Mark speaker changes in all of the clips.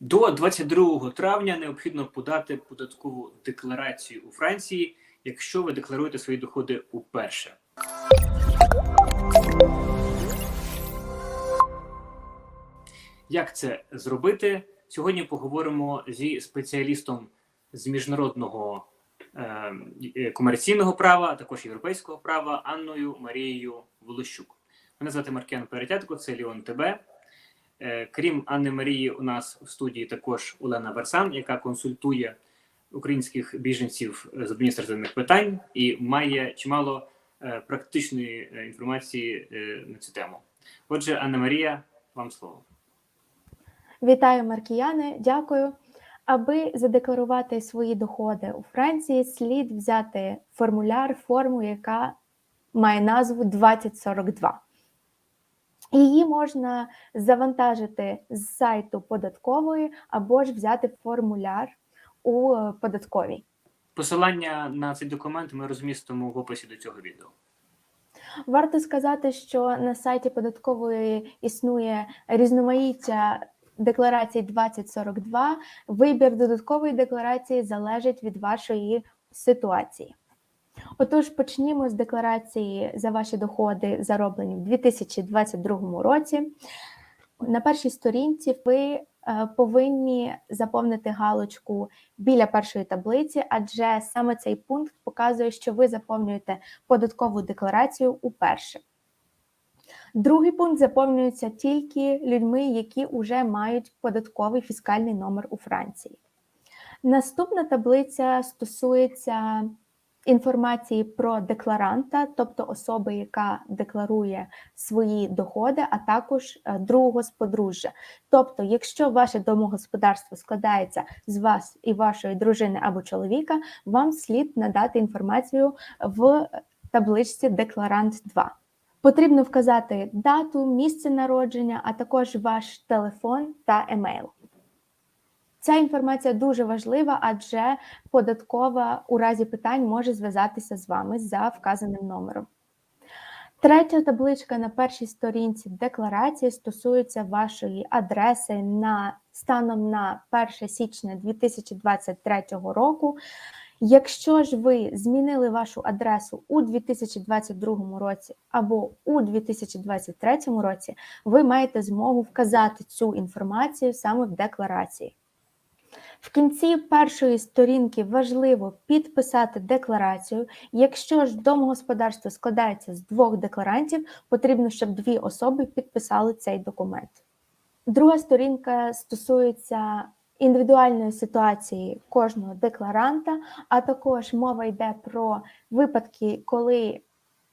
Speaker 1: До 22 травня необхідно подати податкову декларацію у Франції, якщо ви декларуєте свої доходи уперше. Як це зробити? Сьогодні поговоримо зі спеціалістом з міжнародного е, е, комерційного права, а також європейського права Анною Марією Волощук. Мене звати Маркіан Перетятко, це Ліон ТБ. Е, Крім Анни Марії, у нас в студії також Олена Версан, яка консультує українських біженців з адміністративних питань і має чимало е, практичної е, інформації на цю тему. Отже, Анна Марія, вам слово.
Speaker 2: Вітаю, маркіяни. Дякую. Аби задекларувати свої доходи у Франції, слід взяти формуляр, форму, яка має назву 2042. Її можна завантажити з сайту податкової або ж взяти формуляр у е, податковій.
Speaker 1: Посилання на цей документ ми розмістимо в описі до цього відео.
Speaker 2: Варто сказати, що на сайті податкової існує різноманіття декларацій 2042. Вибір додаткової декларації залежить від вашої ситуації. Отож, почнімо з декларації за ваші доходи, зароблені в 2022 році. На першій сторінці ви е, повинні заповнити галочку біля першої таблиці, адже саме цей пункт показує, що ви заповнюєте податкову декларацію уперше. Другий пункт заповнюється тільки людьми, які вже мають податковий фіскальний номер у Франції. Наступна таблиця стосується інформації про декларанта, тобто особи, яка декларує свої доходи, а також е, другого з подружжя. Тобто, якщо ваше домогосподарство складається з вас і вашої дружини або чоловіка, вам слід надати інформацію в табличці Декларант 2. Потрібно вказати дату, місце народження, а також ваш телефон та емейл. Ця інформація дуже важлива, адже податкова у разі питань може зв'язатися з вами за вказаним номером. Третя табличка на першій сторінці декларації стосується вашої адреси на станом на 1 січня 2023 року. Якщо ж ви змінили вашу адресу у 2022 році або у 2023 році, ви маєте змогу вказати цю інформацію саме в декларації. В кінці першої сторінки важливо підписати декларацію. Якщо ж домогосподарство складається з двох декларантів, потрібно, щоб дві особи підписали цей документ. Друга сторінка стосується індивідуальної ситуації кожного декларанта, а також мова йде про випадки, коли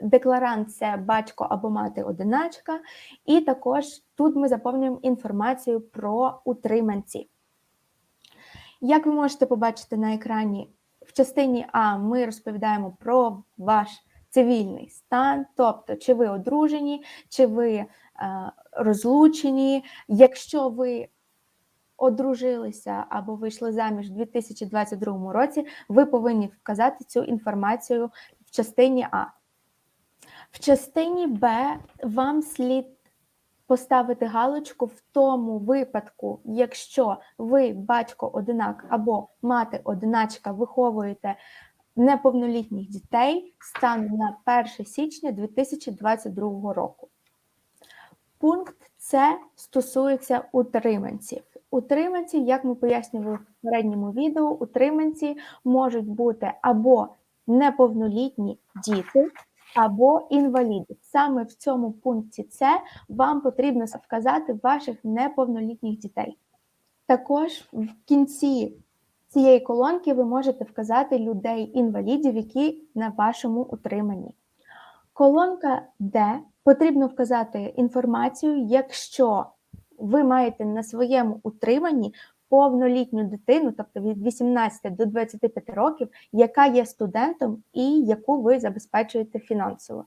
Speaker 2: декларант це батько або мати одиначка, і також тут ми заповнюємо інформацію про утриманців. Як ви можете побачити на екрані, в частині А ми розповідаємо про ваш цивільний стан, тобто, чи ви одружені, чи ви е, розлучені. Якщо ви одружилися або вийшли заміж у 2022 році, ви повинні вказати цю інформацію в частині А. В частині Б вам слід поставити галочку в тому випадку, якщо ви батько одинак або мати одиначка виховуєте неповнолітніх дітей станом на 1 січня 2022 року. Пункт С стосується утриманців. Утриманці, як ми пояснювали в попередньому відео, утриманці можуть бути або неповнолітні діти, або інваліди. Саме в цьому пункті С вам потрібно вказати ваших неповнолітніх дітей. Також в кінці цієї колонки ви можете вказати людей-інвалідів, які на вашому утриманні. Колонка Д потрібно вказати інформацію, якщо ви маєте на своєму утриманні повнолітню дитину, тобто від 18 до 25 років, яка є студентом і яку ви забезпечуєте фінансово.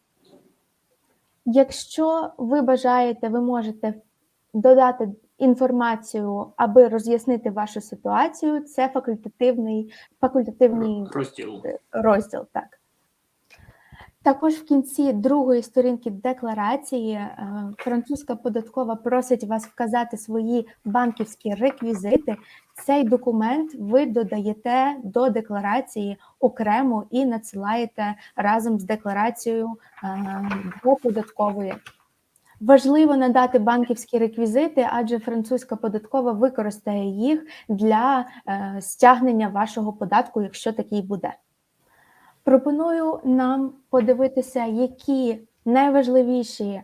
Speaker 2: Якщо ви бажаєте, ви можете додати інформацію, аби роз'яснити вашу ситуацію, це факультативний, факультативний
Speaker 1: Розділ.
Speaker 2: розділ. Так. Також в кінці другої сторінки декларації е, французька податкова просить вас вказати свої банківські реквізити. Цей документ ви додаєте до декларації окремо і надсилаєте разом з декларацією е, до податкової. Важливо надати банківські реквізити, адже французька податкова використає їх для е, стягнення вашого податку, якщо такий буде. Пропоную нам подивитися, які найважливіші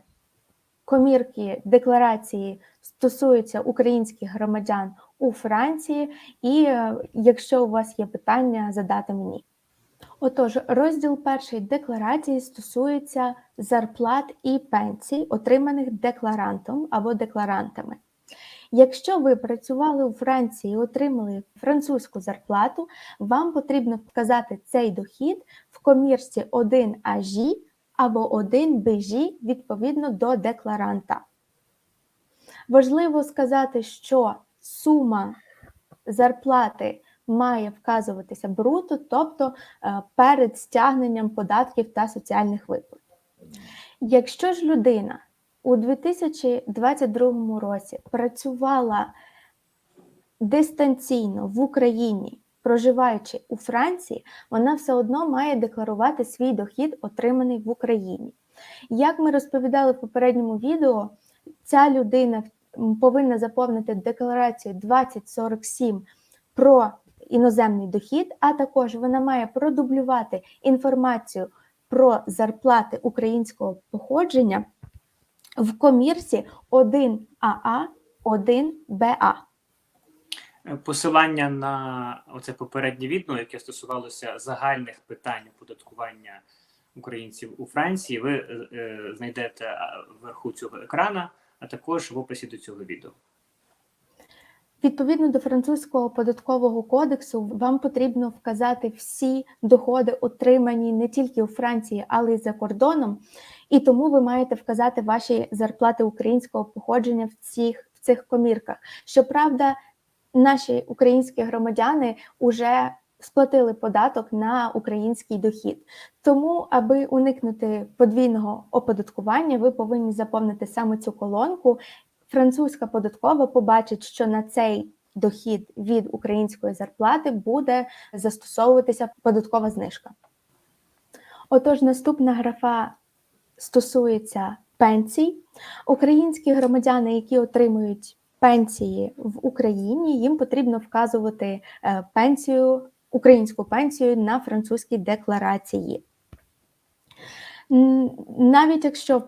Speaker 2: комірки декларації стосуються українських громадян у Франції, і е, якщо у вас є питання, задати мені. Отож, розділ перший декларації стосується зарплат і пенсій, отриманих декларантом або декларантами. Якщо ви працювали у Франції і отримали французьку зарплату, вам потрібно вказати цей дохід в комірці 1 АЖ або 1 БЖ відповідно до декларанта. Важливо сказати, що сума зарплати має вказуватися бруто, тобто е, перед стягненням податків та соціальних виплат. Якщо ж людина у 2022 році працювала дистанційно в Україні, проживаючи у Франції, вона все одно має декларувати свій дохід, отриманий в Україні. Як ми розповідали в попередньому відео, ця людина повинна заповнити декларацію 2047 про іноземний дохід, а також вона має продублювати інформацію про зарплати українського походження в комірці 1АА, 1БА.
Speaker 1: Е, Посилання на оце попереднє відео, яке стосувалося загальних питань оподаткування українців у Франції, ви е, е, знайдете вверху цього екрана, а також в описі до цього відео.
Speaker 2: Відповідно до французького податкового кодексу, вам потрібно вказати всі доходи, отримані не тільки у Франції, але й за кордоном. І тому ви маєте вказати ваші зарплати українського походження в цих, в цих комірках. Щоправда, наші українські громадяни вже сплатили податок на український дохід. Тому, аби уникнути подвійного оподаткування, ви повинні заповнити саме цю колонку. Французька податкова побачить, що на цей дохід від української зарплати буде застосовуватися податкова знижка. Отож, наступна графа стосується пенсій. Українські громадяни, які отримують пенсії в Україні, їм потрібно вказувати е, пенсію, українську пенсію на французькій декларації. Навіть якщо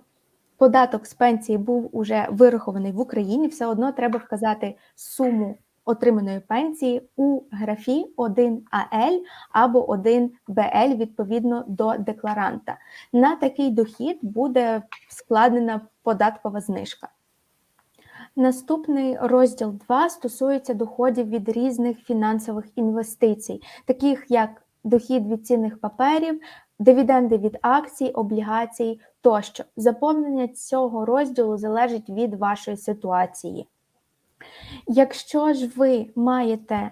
Speaker 2: податок з пенсії був уже вирахований в Україні, все одно треба вказати суму отриманої пенсії у графі 1АЛ або 1БЛ відповідно до декларанта. На такий дохід буде складена податкова знижка. Наступний розділ 2 стосується доходів від різних фінансових інвестицій, таких як дохід від цінних паперів, дивіденди від акцій, облігацій тощо. Заповнення цього розділу залежить від вашої ситуації. Якщо ж ви маєте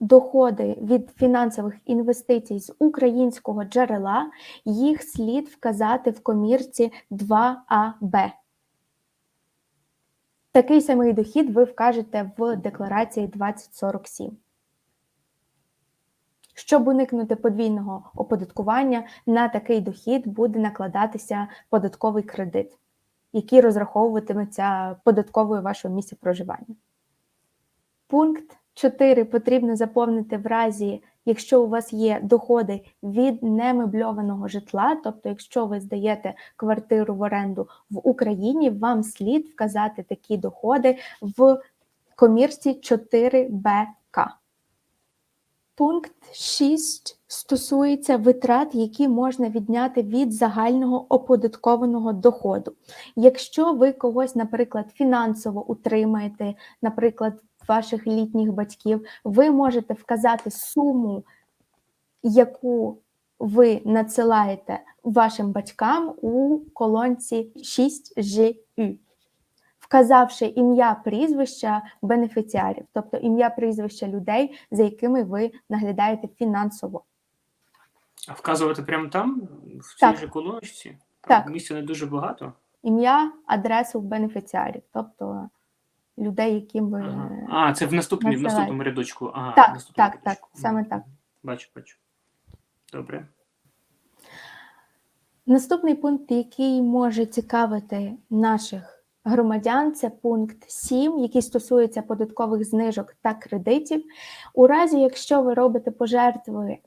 Speaker 2: доходи від фінансових інвестицій з українського джерела, їх слід вказати в комірці 2АБ. Такий самий дохід ви вкажете в декларації 2047. Щоб уникнути подвійного оподаткування, на такий дохід буде накладатися податковий кредит, який розраховуватиметься податковою вашого місця проживання. Пункт 4 потрібно заповнити в разі, якщо у вас є доходи від немебльованого житла, тобто, якщо ви здаєте квартиру в оренду в Україні, вам слід вказати такі доходи в комірці 4БК. Пункт 6 стосується витрат, які можна відняти від загального оподаткованого доходу. Якщо ви когось, наприклад, фінансово утримаєте, наприклад, ваших літніх батьків, ви можете вказати суму, яку ви надсилаєте вашим батькам у колонці 6ЖУ, вказавши ім'я прізвища бенефіціарів, тобто ім'я прізвища людей, за якими ви наглядаєте фінансово.
Speaker 1: А вказувати прямо там, в цій
Speaker 2: Так.
Speaker 1: же колоночці?
Speaker 2: Так.
Speaker 1: Місця не дуже багато.
Speaker 2: Ім'я, адресу бенефіціарів, тобто людей, яким ви
Speaker 1: Ага. А, це в наступній, в наступному рядочку. Ага, в
Speaker 2: Так,
Speaker 1: наступному
Speaker 2: так, так, саме так.
Speaker 1: Бачу, бачу. Добре.
Speaker 2: Наступний пункт, який може цікавити наших громадян, це пункт 7, який стосується податкових знижок та кредитів. У разі, якщо ви робите пожертви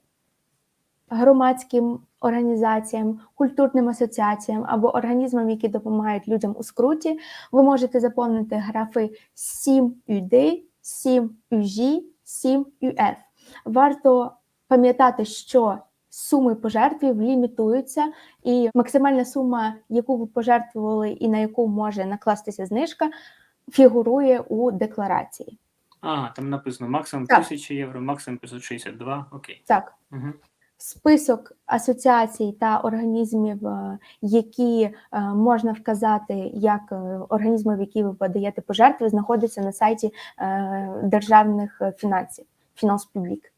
Speaker 2: громадським організаціям, культурним асоціаціям або організмам, які допомагають людям у скруті, ви можете заповнити графи 7UD, 7UG, 7UF. Варто пам'ятати, що суми пожертвів лімітуються, і максимальна сума, яку ви пожертвували і на яку може накластися знижка, фігурує у декларації.
Speaker 1: А, там написано максимум
Speaker 2: Так.
Speaker 1: 1000 євро, максимум 562. Окей.
Speaker 2: Так,
Speaker 1: Угу.
Speaker 2: список асоціацій та організмів, е, які е, можна вказати як е, організми, в які ви подаєте пожертви, знаходиться на сайті державних фінансів Фінанс Публік.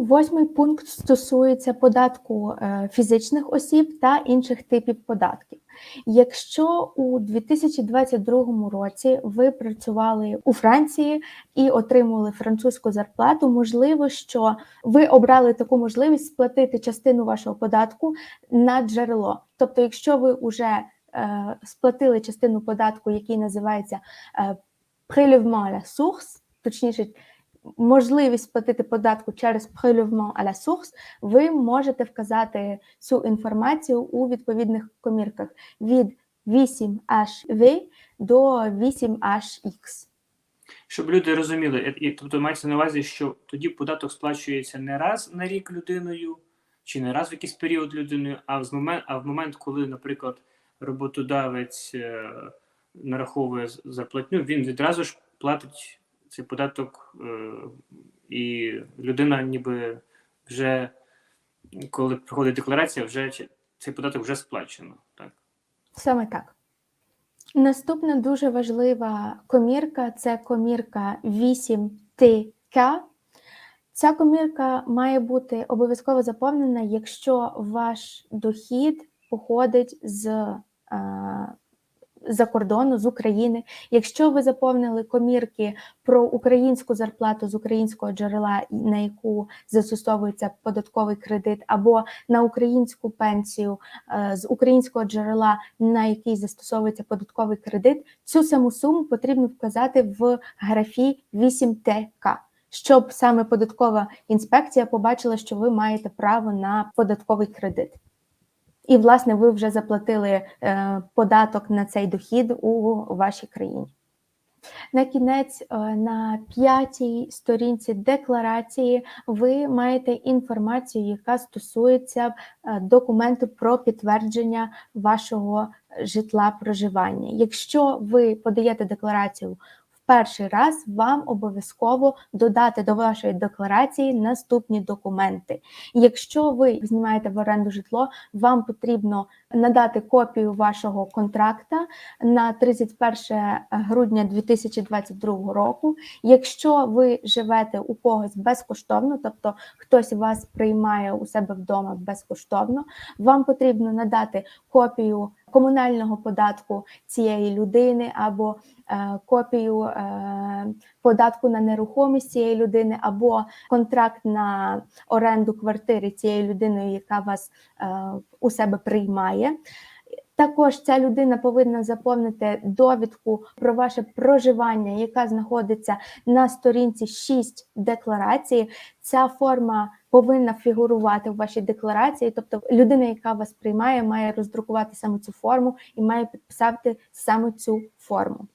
Speaker 2: Восьмий пункт стосується податку е, фізичних осіб та інших типів податків. Якщо у 2022 році ви працювали у Франції і отримували французьку зарплату, можливо, що ви обрали таку можливість сплатити частину вашого податку на джерело. Тобто, якщо ви вже е, сплатили частину податку, який називається е, prélèvement à la source, точніше, можливість сплатити податку через prélèvement à la source, ви можете вказати цю інформацію у відповідних комірках від 8HV до 8HX.
Speaker 1: Щоб люди розуміли, е, і- тобто мається на увазі, що тоді податок сплачується не раз на рік людиною, чи не раз в якийсь період людиною, а в момент, а в момент, коли, наприклад, роботодавець е, нараховує зарплатню, він відразу ж платить цей податок, е, і людина ніби вже, коли приходить декларація, вже цей податок вже сплачено. Так.
Speaker 2: Саме так. Наступна дуже важлива комірка це комірка 8ТК. Ця комірка має бути обов'язково заповнена, якщо ваш дохід походить з е, за кордону, з України. Якщо ви заповнили комірки про українську зарплату з українського джерела, на яку застосовується податковий кредит, або на українську пенсію е, з українського джерела, на який застосовується податковий кредит, цю саму суму потрібно вказати в графі 8ТК, щоб саме податкова інспекція побачила, що ви маєте право на податковий кредит. І, власне, ви вже заплатили е, податок на цей дохід у вашій країні. На кінець, е, на п'ятій сторінці декларації, ви маєте інформацію, яка стосується е, документу про підтвердження вашого житла проживання. Якщо ви подаєте декларацію перший раз, вам обов'язково додати до вашої декларації наступні документи. Якщо ви знімаєте в оренду житло, вам потрібно надати копію вашого контракта на 31 грудня 2022 року. Якщо ви живете у когось безкоштовно, тобто хтось вас приймає у себе вдома безкоштовно, вам потрібно надати копію комунального податку цієї людини або е, копію е, податку на нерухомість цієї людини, або контракт на оренду квартири цією людиною, яка вас е, у себе приймає. Також ця людина повинна заповнити довідку про ваше проживання, яка знаходиться на сторінці 6 декларації. Ця форма повинна фігурувати в вашій декларації. Тобто, людина, яка вас приймає, має роздрукувати саме цю форму і має підписати саме цю форму.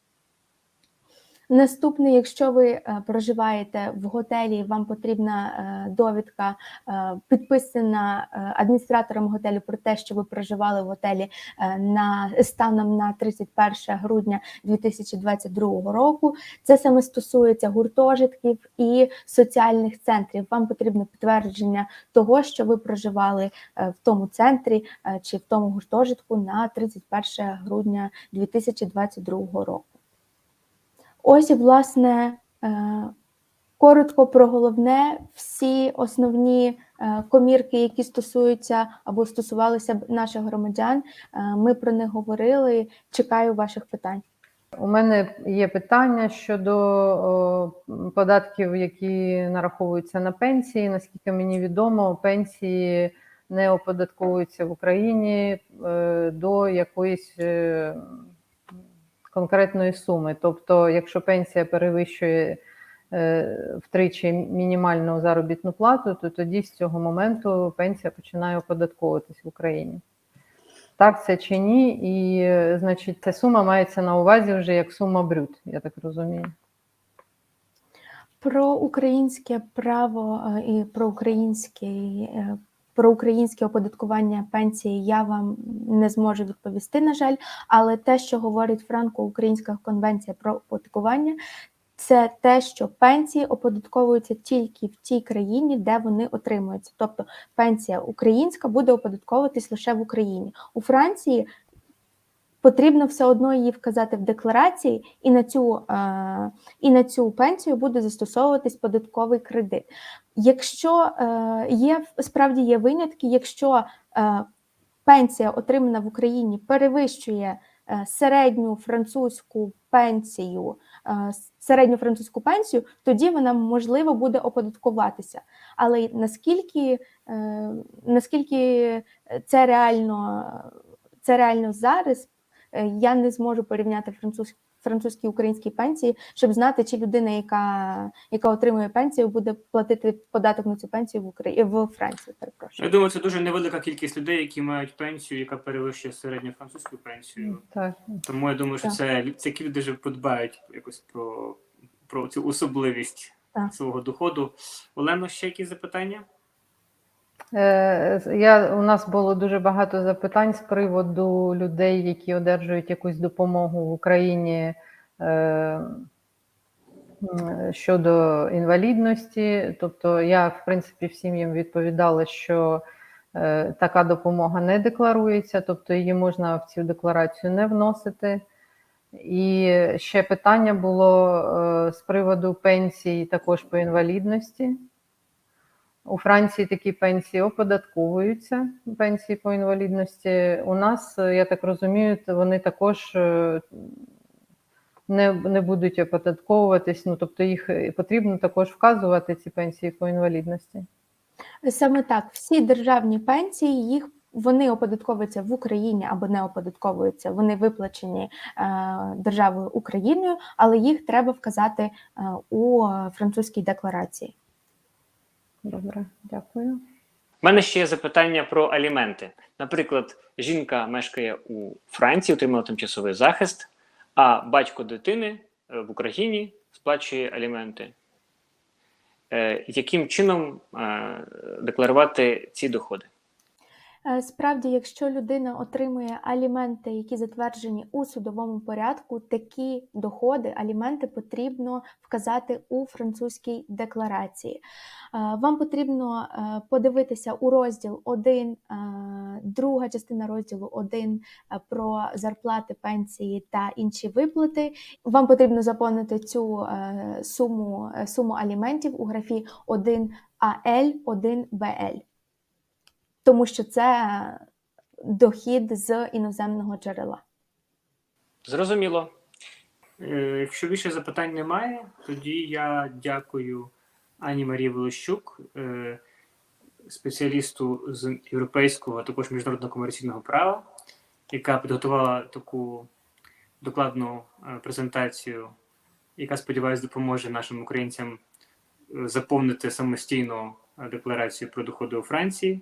Speaker 2: Наступне, якщо ви е, проживаєте в готелі, вам потрібна е, довідка, е, підписана адміністратором готелю про те, що ви проживали в готелі на станом на 31 грудня 2022 року. Це саме стосується гуртожитків і соціальних центрів. Вам потрібно підтвердження того, що ви проживали в тому центрі чи в тому гуртожитку на 31 грудня 2022 року. Ось, власне, е, Коротко про головне, всі основні е, комірки, які стосуються або стосувалися наших громадян, е, ми про них говорили. Чекаю ваших питань.
Speaker 3: У мене є питання щодо податків, які нараховуються на пенсії. Наскільки мені відомо, пенсії не оподатковуються в Україні до якоїсь конкретної суми. Тобто, якщо пенсія перевищує е, втричі мінімальну заробітну плату, то тоді з цього моменту пенсія починає оподатковуватись в Україні. Так це чи ні? І, е, значить, ця сума мається на увазі вже як сума брют, я так розумію.
Speaker 2: Про українське право е, і про українське, е, про українське оподаткування пенсії я вам не зможу відповісти, на жаль, але те, що говорить Франко-Українська конвенція про оподаткування, це те, що пенсії оподатковуються тільки в тій країні, де вони отримуються. Тобто пенсія українська буде оподатковуватись лише в Україні. У Франції потрібно все одно її вказати в декларації, і на цю, е, і на цю пенсію буде застосовуватись податковий кредит. Якщо е, є справді є винятки, якщо е, пенсія, отримана в Україні, перевищує середню французьку пенсію, середню французьку пенсію, тоді вона можливо буде оподаткуватися. Але наскільки, наскільки це реально, це реально зараз, я не зможу порівняти француз, французькі українські пенсії, щоб знати, чи людина, яка, яка отримує пенсію, буде платити податок на цю пенсію в Україні в Франції. Перепрошую.
Speaker 1: Я думаю, це дуже невелика кількість людей, які мають пенсію, яка перевищує середню французьку пенсію.
Speaker 3: Так.
Speaker 1: Тому я думаю, що
Speaker 2: Так.
Speaker 1: це це які люди вже подбають якось про, про цю особливість
Speaker 2: Так.
Speaker 1: свого доходу. Олено, ще якісь запитання?
Speaker 3: Е, Я, у нас було дуже багато запитань з приводу людей, які одержують якусь допомогу в Україні е, щодо інвалідності. Тобто я, в принципі, всім їм відповідала, що е, така допомога не декларується, тобто її можна в цю декларацію не вносити. І ще питання було е, з приводу пенсій також по інвалідності. У Франції такі пенсії оподатковуються, пенсії по інвалідності. У нас, я так розумію, вони також е, не, не будуть оподатковуватись. Ну, тобто їх е, потрібно також вказувати, ці пенсії по інвалідності.
Speaker 2: Саме так, всі державні пенсії їх. Вони оподатковуються в Україні або не оподатковуються. Вони виплачені е, державою Україною, але їх треба вказати е, у французькій декларації.
Speaker 3: Добре, дякую.
Speaker 1: У мене ще є запитання про аліменти. Наприклад, жінка мешкає у Франції, отримала тимчасовий захист, а батько дитини е, в Україні сплачує аліменти. Е, Яким чином е, декларувати ці доходи?
Speaker 2: Е, Справді, якщо людина отримує аліменти, які затверджені у судовому порядку, такі доходи, аліменти потрібно вказати у французькій декларації. Е, Вам потрібно е, подивитися у розділ 1, е, друга частина розділу 1 е, про зарплати, пенсії та інші виплати. Вам потрібно заповнити цю суму, суму аліментів у графі 1АЛ, 1БЛ тому що це дохід з іноземного джерела.
Speaker 1: Зрозуміло. Е, Якщо більше запитань немає, тоді я дякую Ані Марії Волощук, е, спеціалісту з європейського, а також міжнародного комерційного права, яка підготувала таку докладну е, презентацію, яка, сподіваюся, допоможе нашим українцям заповнити самостійно декларацію про доходи у Франції.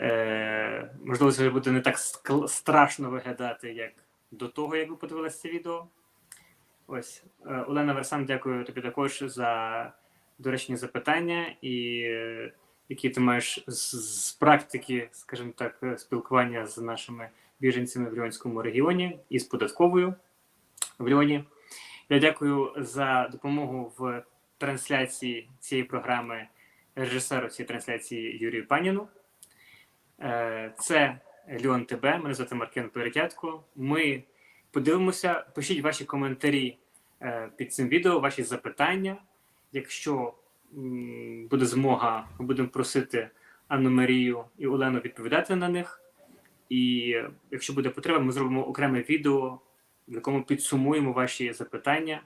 Speaker 1: Е, можливо, це буде не так страшно виглядати, як до того, як ви подивилися це відео. Ось, е, Олена Версан, дякую тобі також за доречні запитання, і е, які ти маєш з, з практики, скажімо так, спілкування з нашими біженцями в Львівському регіоні і з податковою в Львові. Я дякую за допомогу в трансляції цієї програми режисеру цієї трансляції Юрію Паніну. Е, Це Льон ТБ, мене звати Маркен Перетятко. Ми подивимося, пишіть ваші коментарі е, під цим відео, ваші запитання. Якщо буде змога, ми будемо просити Анну Марію і Олену відповідати на них. І якщо буде потреба, ми зробимо окреме відео, в якому підсумуємо ваші запитання.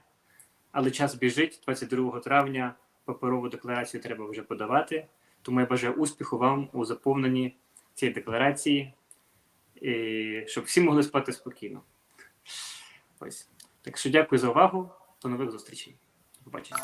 Speaker 1: Але час біжить 22 травня. Паперову декларацію треба вже подавати. Тому я бажаю успіху вам у заповненні цієї декларації, і щоб всі могли спати спокійно. Ось. Так що дякую за увагу. До нових зустрічей. Побачення.